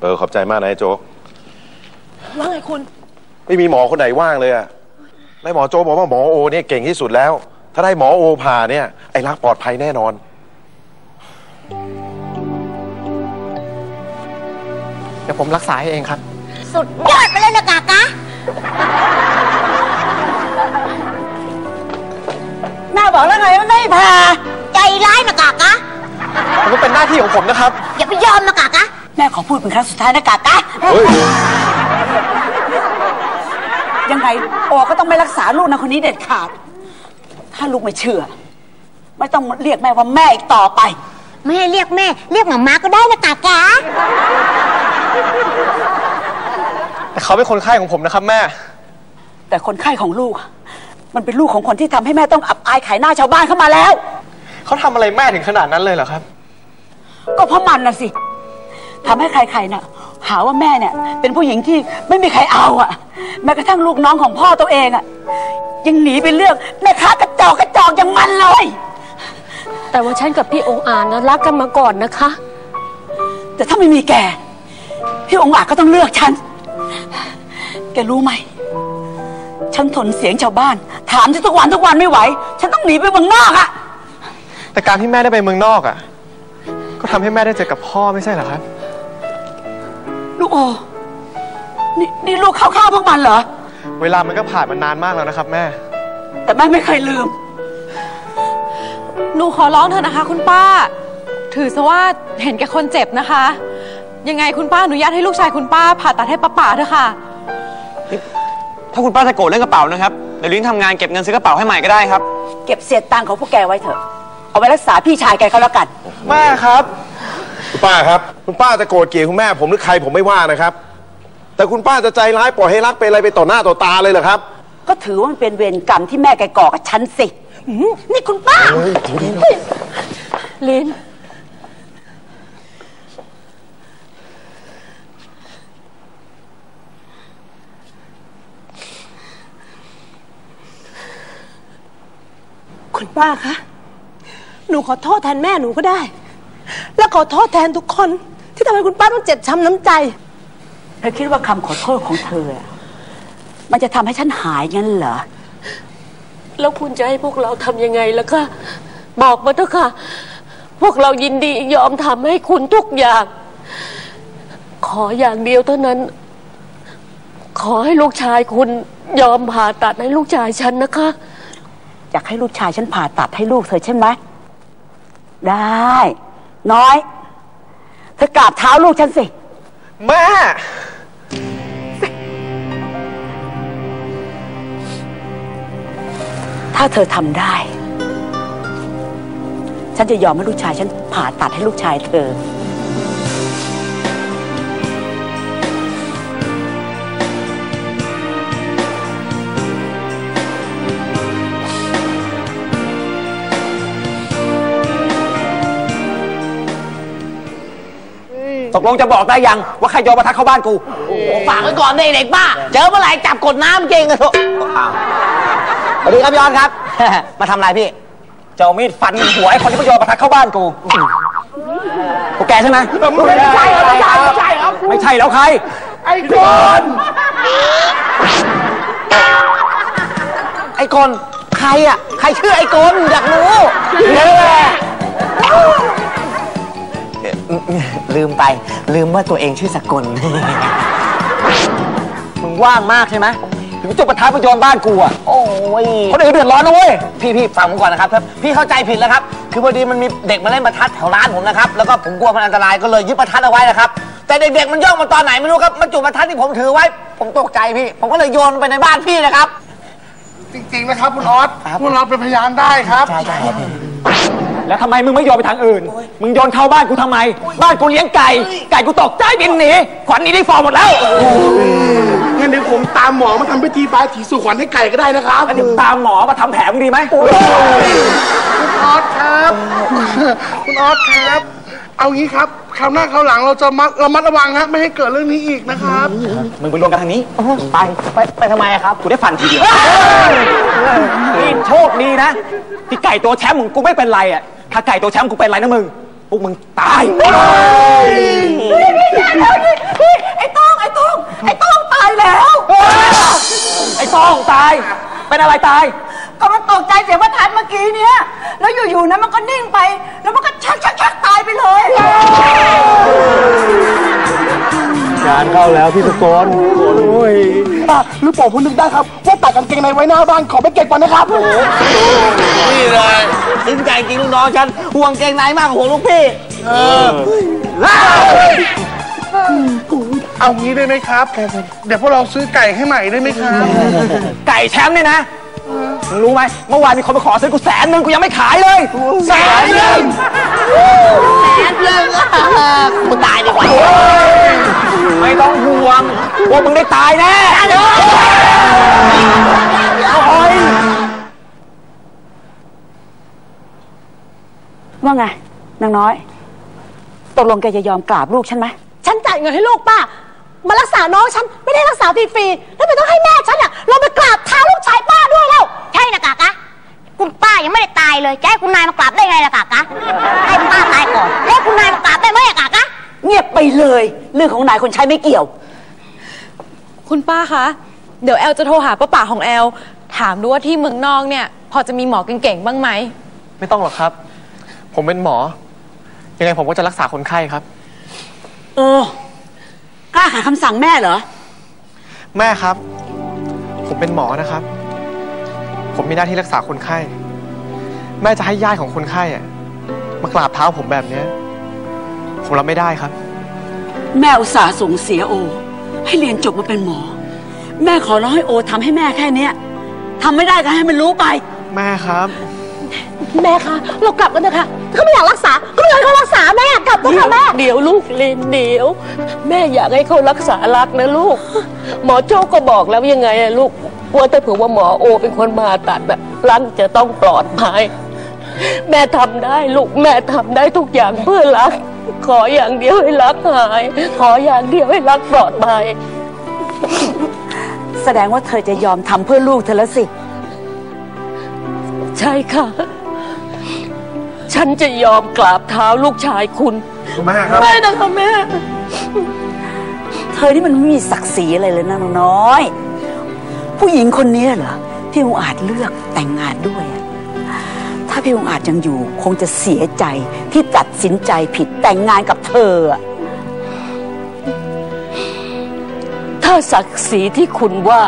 เออขอบใจมากนะไอ้โจ๊ก ว่าไงคุณ ไม่มีหมอคนไหนว่างเลยอะนายหมอโจ๊กบอกว่าหมอโอเนี่ยเก่งที่สุดแล้ว ถ้าได้หมอโอผ่าเนี่ย ไอ้รักปลอดภัยแน่นอน เดี๋ยวผมรักษาให้เองครับ สุดยอดไปเลยนะกากะแม่บอกแล้วไงว่าไม่พาใจร้ายนะกากะผมก็เป็นหน้าที่ของผมนะครับ อย่าไปยอมนะกากะ แม่ขอพูดเป็นครั้งสุดท้ายนะกากะเฮ้ยยังไงโอก็ต้องไม่รักษาลูกนะคนนี้เด็ดขาด ถ้าลูกไม่เชื่อ ไม่ต้องเรียกแม่ว่าแม่อีกต่อไป ไม่ให้เรียกแม่ เรียกหมาม้าก็ได้นะกากาแต่เขาเป็นคนไข้ของผมนะครับแม่ แต่คนไข้ของลูก มันเป็นลูกของคนที่ทำให้แม่ต้องอับอายขายหน้าชาวบ้านเข้ามาแล้ว เขาทำอะไรแม่ถึงขนาดนั้นเลยเหรอครับ ก็เพราะมันน่ะสิ ทำให้ใครๆน่ะ หาว่าแม่เนี่ย เป็นผู้หญิงที่ไม่มีใครเอาอะ แม้กระทั่งลูกน้องของพ่อตัวเองอะ ยังหนีไปเลือกแม่ค้ากระจอกกระจอกอย่างมันเลย แต่ว่าฉันกับพี่องค์อาจนะรักกันมาก่อนนะคะ แต่ถ้าไม่มีแก พี่องค์อาจก็ต้องเลือกฉัน แกรู้ไหม ฉันทนเสียงชาวบ้าน ถามฉันทุกวันทุกวันไม่ไหว ฉันต้องหนีไปเมืองนอกอะ แต่การที่แม่ได้ไปเมืองนอกอะก็ทำให้แม่ได้เจอกับพ่อไม่ใช่เหรอครับ ลูกโอนี่นี่ลูกเข้าข้าวพวกมันเหรอ เวลามันก็ผ่านมานานมากแล้วนะครับ แม่ แต่แม่ไม่เคยลืม หนูขอร้องเถอะนะคะ คุณป้า ถือซะว่าเห็นแก่คนเจ็บนะคะ ยังไงคุณป้าอนุญาตให้ลูกชายคุณป้าผ่าตัดให้ป้าป๋าเถอะค่ะ ถ้าคุณป้าจะโกรธเรื่องกระเป๋านะครับเดี๋ยวลิ้นทำงานเก็บเงินซื้อกระเป๋าให้ใหม่ก็ได้ครับ เก็บเศษตังค์ของพวกแกไว้เถอะ เอาไปรักษาพี่ชายแกเขาแล้วกัน แม่ครับคุณ ป้าครับ คุณป้าจะโกรธเกลียดคุณแม่ผมหรือใครผมไม่ว่านะครับ แต่คุณป้าจะใจร้ายปล่อยให้รักเป็นอะไรไปต่อหน้าต่อตาเลยเหรอครับ ก็ถือว่ามันเป็นเวรกรรมที่แม่แกก่อกับฉันสิหืมนี่คุณป้าลินคุณป้าคะ หนูขอโทษแทนแม่หนูก็ได้ และขอโทษแทนทุกคน ที่ทำให้คุณป้าต้องเจ็บช้ำน้ำใจ เธอคิดว่าคำขอโทษของเธออะมันจะทำให้ฉันหายงั้นเหรอ แล้วคุณจะให้พวกเราทำยังไงล่ะคะ บอกมาเถอะค่ะ พวกเรายินดียอมทำให้คุณทุกอย่าง ขออย่างเดียวเท่านั้น ขอให้ลูกชายคุณยอมผ่าตัดให้ลูกชายฉันนะคะ อยากให้ลูกชายฉันผ่าตัดให้ลูกเธอใช่ไหมได้ น้อย เธอกราบเท้าลูกฉันสิ แม่ ถ้าเธอทำได้ ฉันจะยอมให้ลูกชายฉันผ่าตัดให้ลูกชายเธอ ตกลงจะบอกได้ยังว่าใครโยนประทัดเข้าบ้านกูฝากไว้ก่อนได้เด็กบ้า เจอเมื่อไหร่จับกดน้ำจริงอะทุกสวัสดีครับยอนครับ มาทำอะไรพี่เจ้ามีดฟันหัวไอ้คนที่มาโยนประทัดเข้าบ้านกูพวกแกใช่ไหมไม่ใช่ไม่ใช่ไม่ใช่ครับไม่ใช่แล้วใคร ไอ้คนไอ้คนใครอะ ใครชื่อไอ้คนอยากรู้นี่แหละ ลืมไป ลืมว่าตัวเองชื่อสกล มึงว่างมากใช่ไหมถึงจุดประทัดไปโยนบ้านกูอะ โอ้ยคนอื่นเดือดร้อนนะเว้ย พี่พี่ฟังผมก่อนนะครับ พี่เข้าใจผิดแล้วครับ คือพอดีมันมีเด็กมาเล่นประทัดแถวร้านผมนะครับ แล้วก็ผมกลัวมันอันตรายก็เลยยึดประทัดเอาไว้นะครับ แต่เด็กๆมันย่องมาตอนไหนไม่รู้ครับมันจุดประทัดที่ผมถือไว้ ผมตกใจพี่ ผมก็เลยโยนไปในบ้านพี่นะครับ จริงๆนะครับคุณออสพวกเราเป็นพยานได้ครับ ใช่ใช่ แล้วทำไมมึงไม่โยนไปทางอื่น มึงโยนเข้าบ้านกูทำไม บ้านกูเลี้ยงไก่ ไก่กูตกใจบินหนี ขวัญหนีได้ฟอร์หมดแล้ว งั้นเดี๋ยวผมตามหมอมาทำพิธีบายถีสู่ขวัญให้ไก่ก็ได้นะครับเดี๋ยวตามหมอมาทำแผลมึงดีไหมคุณออสครับ คุณออสครับ เอางี้ครับ คราวหน้าคราวหลังเราจะมัดเรามัดระวังฮะไม่ให้เกิดเรื่องนี้อีกนะครับ มึงไปรวมกันทางนี้ ไปไปไปทำไมครับ กูได้ฟันทีเดียวนี่โชคดีนะ ที่ไก่ตัวแชมป์มึงกูไม่เป็นไรอะถ้าไก่ตัวแชมป์กูเป็นไรนะมึง พวกมึงตายไอ้ต้องไอ้ต้องไอ้ต้องตายแล้ว ไอ้ต้องตาย เป็นอะไรตายก็มันตกใจเสียงประทัดเมื่อกี้เนี้ยแล้วอยู่ๆนะมันก็นิ่งไป แล้วมันก็ชักชักชัก ไปเลยงานเข้าแล้วพี่สกลอะลูกโป่งผมนึกได้ครับ ว่าตากกางเกงในไว้หน้าบ้านขอไปเก็บก่อนนะครับนี่เลยถึงใจจริงลูกน้องฉันห่วงเกงในมากกว่าห่วงลูกพี่เอางี้ได้ไหมครับ เดี๋ยวพวกเราซื้อไก่ให้ใหม่ได้ไหมครับ ไก่แชมป์เนี่ยนะ มึงรู้ไหมเมื่อวานมีคนมาขอซื้อกูแสนหนึ่งกูยังไม่ขายเลยแสนหนึ่งแสนหนึ่งมึงตายดีกว่าไม่ต้องห่วงว่ามึงได้ตายแน่โอ้ยว่าไงนางน้อย ตกลงแกจะยอมกราบลูกฉันไหมฉันจ่ายเงินให้ลูกป้ามารักษาน้องฉันไม่ได้รักษาฟรีๆแล้วไม่ต้องให้แม่ฉันอะลงไปกราบายังไม่ได้ตายเลยจะให้คุณนายมากราบได้ไงล่ะกากะให้ป้าตายก่อนแล้วคุณนายมากราบได้ไหมอะกากะเงียบไปเลย เรื่องของนายคนใช้ไม่เกี่ยว คุณป้าคะ เดี๋ยวแอลจะโทรหาป้าป่าของแอล ถามดูว่าที่เมืองนอกเนี่ย พอจะมีหมอเก่งๆบ้างไหม ไม่ต้องหรอกครับ ผมเป็นหมอ ยังไงผมก็จะรักษาคนไข้ครับ โอ้กล้าขัดคำสั่งแม่เหรอ แม่ครับ ผมเป็นหมอนะครับ ผมมีหน้าที่รักษาคนไข้ แม่จะให้ญาติของคนไข้อะมากราบเท้าผมแบบเนี้ยผมรับไม่ได้ครับ แม่อุตส่าห์ส่งเสียโอ ให้เรียนจบมาเป็นหมอ แม่ขอร้องให้โอทำให้แม่แค่เนี้ยทำไม่ได้ก็ให้มันรู้ไป แม่ครับ แม่คะเรากลับกันนะคะถ้าไม่อยากรักษาก็ไม่อยากให้เขารักษาแม่กลับเถอะค่ะแม่เดี๋ยวลูกเลนเดี๋ยว แม่อยากให้เขารักษารักนะลูก หมอโจ้ก็บอกแล้วยังไงอะลูกว่าถ้าเผื่อว่าหมอโอเป็นคนมาตัดแบบรักจะต้องปลอดภัย แม่ทำได้ลูกแม่ทำได้ทุกอย่างเพื่อรัก ขออย่างเดียวให้รักหาย ขออย่างเดียวให้รักปลอดภัยแสดงว่าเธอจะยอมทำเพื่อลูกเธอแล้วสิ ใช่ค่ะ ฉันจะยอมกราบเท้าลูกชายคุณแม่ครับไม่นะคะแม่ เธอนี่มันไม่มีศักดิ์ศรีอะไรเลยนะน้อยผู้หญิงคนนี้เหรอที่องอาจเลือกแต่งงานด้วยอะ ถ้าพี่องอาจยังอยู่คงจะเสียใจที่ตัดสินใจผิดแต่งงานกับเธอ ถ้าศักดิ์ศรีที่คุณว่า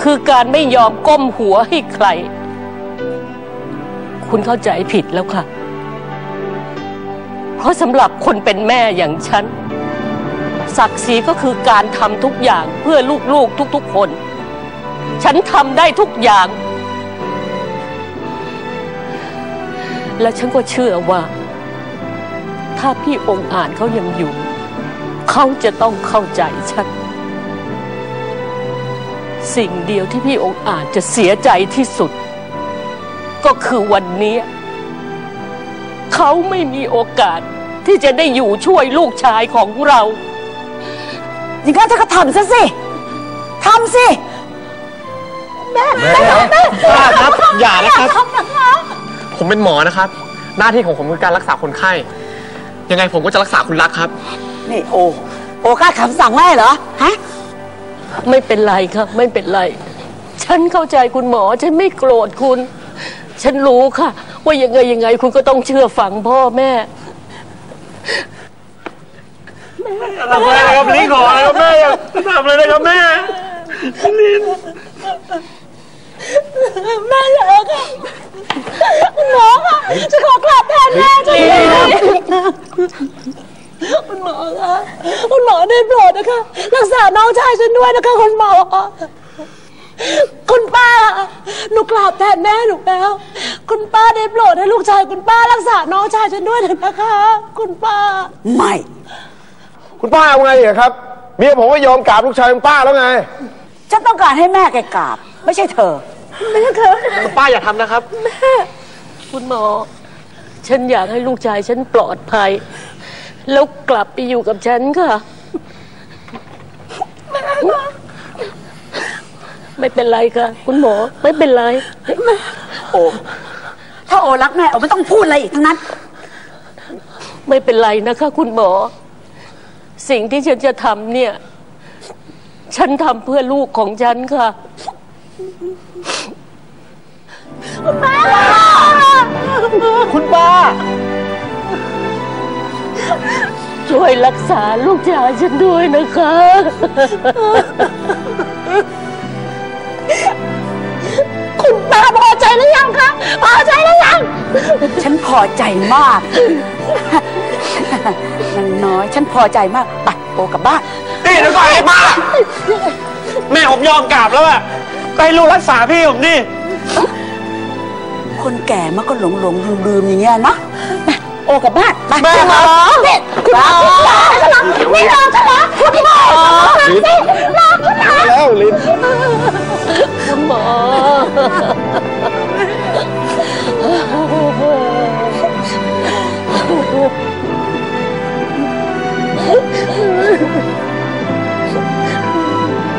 คือการไม่ยอมก้มหัวให้ใคร คุณเข้าใจผิดแล้วค่ะ เพราะสำหรับคนเป็นแม่อย่างฉัน ศักดิ์ศรีก็คือการทำทุกอย่างเพื่อลูกๆทุกๆคน ฉันทำได้ทุกอย่าง และฉันก็เชื่อว่า ถ้าพี่องค์อาจเขายังอยู่ เขาจะต้องเข้าใจฉัน สิ่งเดียวที่พี่องค์อาจจะเสียใจที่สุด ก็คือวันนี้เขาไม่มีโอกาสที่จะได้อยู่ช่วยลูกชายของเราอย่างนั้นเธอก็ทำซะสิทำสิป้าครับอย่านะครับ ผมเป็นหมอนะครับ หน้าที่ของผมคือการรักษาคนไข้ ยังไงผมก็จะรักษาคุณรักครับ นี่โอ โอกล้าคำสั่งแม่เหรอ ฮะ ไม่เป็นไรครับ ไม่เป็นไร ฉันเข้าใจคุณหมอ ฉันไม่โกรธคุณ ฉันรู้ค่ะ ว่ายังไงยังไงคุณก็ต้องเชื่อฟังพ่อแม่ทำอะไรนะครับนี่ขออะไรครับแม่ทำอะไรนะครับแม่ แม่เหรอค่ะคุณหมอค่ะจะขอกราบแทนแม่จริงคุณหมอคะคุณหมอได้โปรดนะคะ รักษาน้องชายฉันด้วยนะคะคุณหมอ คุณป้า หนูกราบแทนแม่หนูแล้ว คุณป้าได้โปรดให้ลูกชายคุณป้า รักษาน้องชายฉันด้วยเถอะนะคะ คุณป้า ไม่ คุณป้าเอาไงอะครับ เมียผมก็ยอมกราบลูกชายคุณป้าแล้วไง ฉันต้องการให้แม่แกกราบ ไม่ใช่เธอ ป้าอย่าทำนะครับคุณหมอ ฉันอยากให้ลูกชายฉันปลอดภัย แล้วกลับไปอยู่กับฉันค่ะไม่เป็นไรค่ะ คุณหมอไม่เป็นไรโอ ถ้าโอรักแม่โอไม่ต้องพูดอะไรอีกทั้งนั้น ไม่เป็นไรนะคะ คุณหมอ สิ่งที่ฉันจะทำเนี่ย ฉันทำเพื่อลูกของฉันค่ะคุณ ป้าคุณป้า ช่วยรักษาลูกชายฉันด้วยนะคะ คุณป้าพอใจหรือยังคะพอใจหรือยัง ฉันพอใจมากนางน้อย ฉันพอใจมากไปโอกลับบ้านนี่เดี๋ยวก่อนไอ้ป้า แม่ผมยอมกราบแล้วอะไปให้ลูกรักษาพี่ผมดิ คนแก่มันก็หลงหลงลืมลืมอย่างเงี้ยนะโอ้กับบ้านไปแหมอเนี่คุณหมอไม่รอฉันเหรอคุณหมอลินรอคุณหมอแล้วลินคุณหมอ